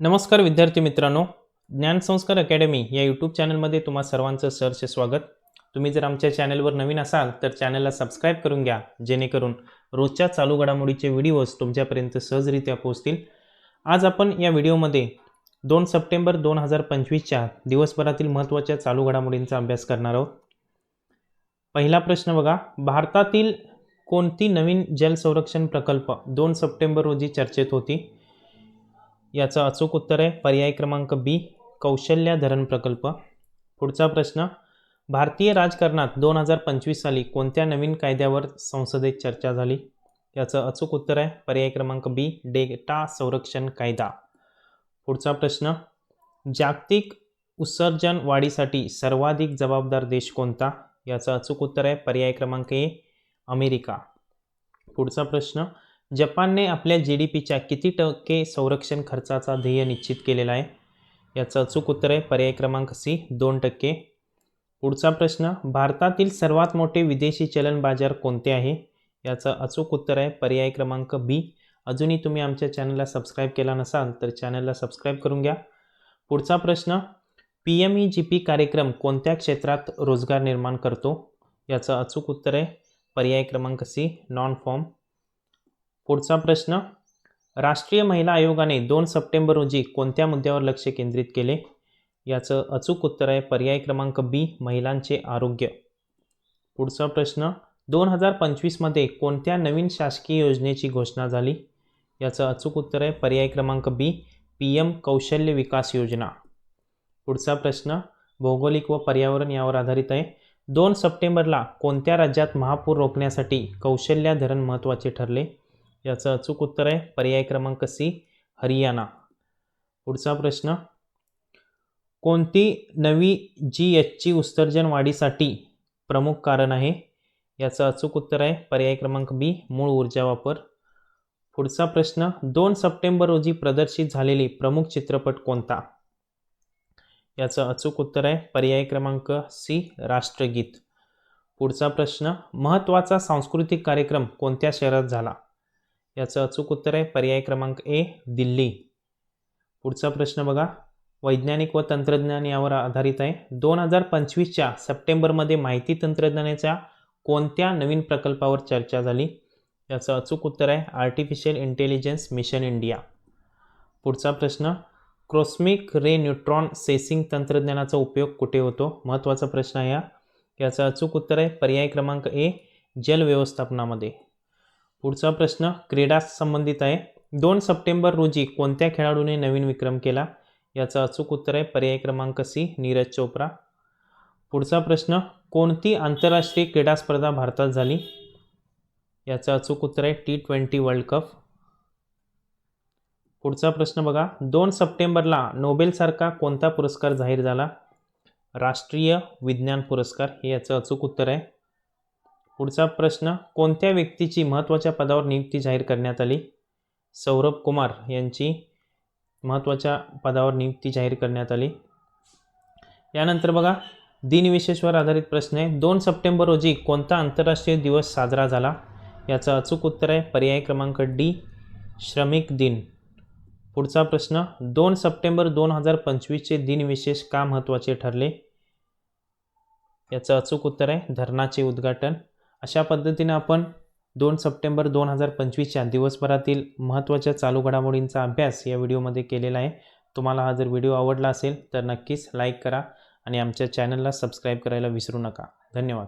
नमस्कार विद्यार्थी मित्रांनो ज्ञानसंस्कार अकॅडमी या यूट्यूब चॅनलमध्ये तुम्हा सर्वांचं सरचे स्वागत. तुम्ही जर आमच्या चॅनलवर नवीन असाल तर चॅनलला सबस्क्राईब करून घ्या जेणेकरून रोजच्या चालू घडामोडीचे व्हिडिओज तुमच्यापर्यंत सहजरित्या पोहोचतील. आज आपण या व्हिडिओमध्ये दोन सप्टेंबर दोन हजार पंचवीसच्या दिवसभरातील महत्त्वाच्या चालू घडामोडींचा अभ्यास करणार आहोत. पहिला प्रश्न बघा भारतातील कोणती नवीन जल संरक्षण प्रकल्प दोन सप्टेंबर रोजी चर्चेत होती? याचं अचूक उत्तर आहे. पर्याय क्रमांक बी कौशल्या धरण प्रकल्प. पुढचा प्रश्न भारतीय राजकारणात दोन हजार पंचवीस साली कोणत्या नवीन कायद्यावर संसदेत चर्चा झाली? याचं अचूक उत्तर आहे. पर्याय क्रमांक बी डेटा संरक्षण कायदा. पुढचा प्रश्न जागतिक उत्सर्जन वाढीसाठी सर्वाधिक जबाबदार देश कोणता? याचं अचूक उत्तर आहे. पर्याय क्रमांक ए अमेरिका. पुढचा प्रश्न जपानने आपल्या जी डी पीच्या किती टक्के संरक्षण खर्चाचा ध्येय निश्चित केलेला आहे? याचं अचूक उत्तर आहे पर्याय क्रमांक सी दोन टक्के. पुढचा प्रश्न भारतातील सर्वात मोठे विदेशी चलन बाजार कोणते आहे? याचं अचूक उत्तर आहे पर्याय क्रमांक बी. अजूनही तुम्ही आमच्या चॅनलला सबस्क्राईब केला नसाल तर चॅनलला सबस्क्राईब करून घ्या. पुढचा प्रश्न P M E G P कार्यक्रम कोणत्या क्षेत्रात रोजगार निर्माण करतो? याचं अचूक उत्तर आहे पर्याय क्रमांक सी नॉन फॉर्म. पुढचा प्रश्न राष्ट्रीय महिला आयोगाने दोन सप्टेंबर रोजी कोणत्या मुद्द्यावर लक्ष केंद्रित केले? याचं अचूक उत्तर आहे पर्याय क्रमांक बी महिलांचे आरोग्य. पुढचा प्रश्न दोन हजार पंचवीसमध्ये कोणत्या नवीन शासकीय योजनेची घोषणा झाली? याचं अचूक उत्तर आहे पर्याय क्रमांक बी पी एम कौशल्य विकास योजना. पुढचा प्रश्न भौगोलिक व पर्यावरण यावर आधारित आहे. दोन सप्टेंबरला कोणत्या राज्यात महापूर रोखण्यासाठी कौशल्या धरण महत्त्वाचे ठरले? याचं अचूक उत्तर आहे. पर्याय क्रमांक सी हरियाणा. पुढचा प्रश्न. कोणती नवी जी एचची उत्सर्जन वाढीसाठी प्रमुख कारण आहे? याचं अचूक उत्तर आहे. पर्याय क्रमांक बी मूळ ऊर्जा वापर. पुढचा प्रश्न. दोन सप्टेंबर रोजी प्रदर्शित झालेली प्रमुख चित्रपट कोणता? याचं अचूक उत्तर आहे. पर्याय क्रमांक सी राष्ट्रगीत. पुढचा प्रश्न. महत्त्वाचा सांस्कृतिक कार्यक्रम कोणत्या शहरात झाला? याचं अचूक उत्तर आहे. पर्याय क्रमांक ए दिल्ली. पुढचा प्रश्न बघा. वैज्ञानिक व तंत्रज्ञान यावर आधारित आहे. दोन हजार पंचवीसच्या सप्टेंबरमध्ये माहिती तंत्रज्ञानाच्या कोणत्या नवीन प्रकल्पावर चर्चा झाली? याचं अचूक उत्तर आहे. आर्टिफिशियल इंटेलिजन्स मिशन इंडिया पुढचा प्रश्न क्रोस्मिक रे न्यूट्रॉन सेसिंग तंत्रज्ञानाचा उपयोग कुठे होतो? महत्त्वाचा प्रश्न आहे याचं अचूक उत्तर आहे. पर्याय क्रमांक ए जल व्यवस्थापनामध्ये. पुढचा प्रश्न क्रीडा संबंधित आहे. दोन सप्टेंबर रोजी कोणत्या खेळाडूने नवीन विक्रम केला? याचं अचूक उत्तर आहे पर्याय क्रमांक सी नीरज चोप्रा. पुढचा प्रश्न कोणती आंतरराष्ट्रीय क्रीडा स्पर्धा भारतात झाली? याचं अचूक उत्तर आहे टी ट्वेंटी वर्ल्ड कप. पुढचा प्रश्न बघा दोन सप्टेंबरला नोबेलसारखा कोणता पुरस्कार जाहीर झाला? राष्ट्रीय विज्ञान पुरस्कार हे याचं अचूक उत्तर आहे. पुढचा प्रश्न कोणत्या व्यक्तीची महत्त्वाच्या पदावर नियुक्ती जाहीर करण्यात आली? सौरभ कुमार यांची महत्त्वाच्या पदावर नियुक्ती जाहीर करण्यात आली. यानंतर बघा दिनविशेषवर आधारित प्रश्न आहे. दोन सप्टेंबर रोजी कोणता आंतरराष्ट्रीय दिवस साजरा झाला? याचं अचूक उत्तर आहे पर्याय क्रमांक डी श्रमिक दिन. पुढचा प्रश्न दोन सप्टेंबर दोन हजार पंचवीसचे दिनविशेष का महत्त्वाचे ठरले? याचं अचूक उत्तर आहे धरणाचे उद्घाटन. अशा पद्धतीने आपण दोन सप्टेंबर दोन हजार पंचवीसच्या दिवसभरातील महत्त्वाच्या चालू घडामोडींचा अभ्यास या व्हिडिओमध्ये केलेला आहे. तुम्हाला हा जर व्हिडिओ आवडला असेल तर नक्कीच लाईक करा आणि आमच्या चॅनलला सबस्क्राईब करायला विसरू नका. धन्यवाद.